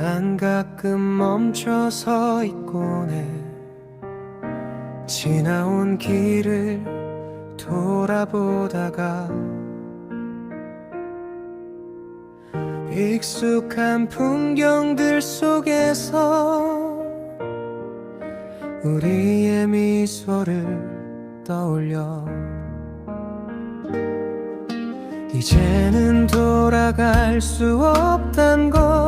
가끔 멈춰서 있곤 해. 지나온 길을 돌아보다가 익숙한 풍경들 속에서 우리의 미소를 떠올려. 이제는 돌아갈 수 없단 걸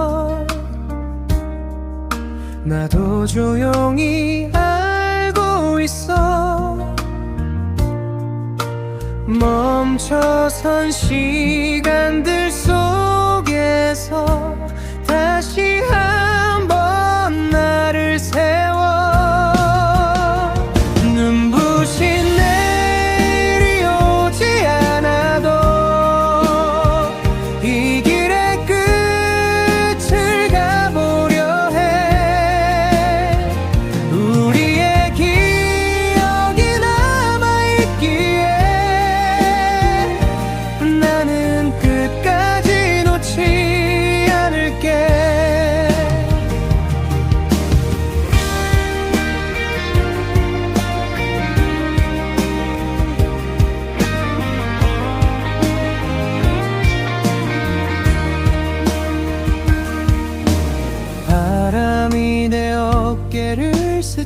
나도 조용히 알고 있어. 멈춰선 시간들 속에서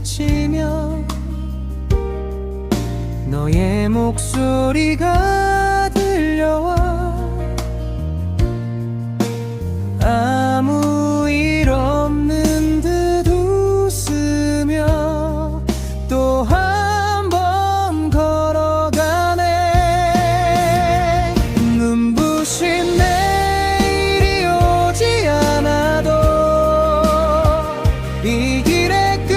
외치며 너의 목소리가 들려와 아무 일 없는 듯 웃으며 또 한 번 걸어가네. 눈부신 내일이 오지 않아도 이 길에 끝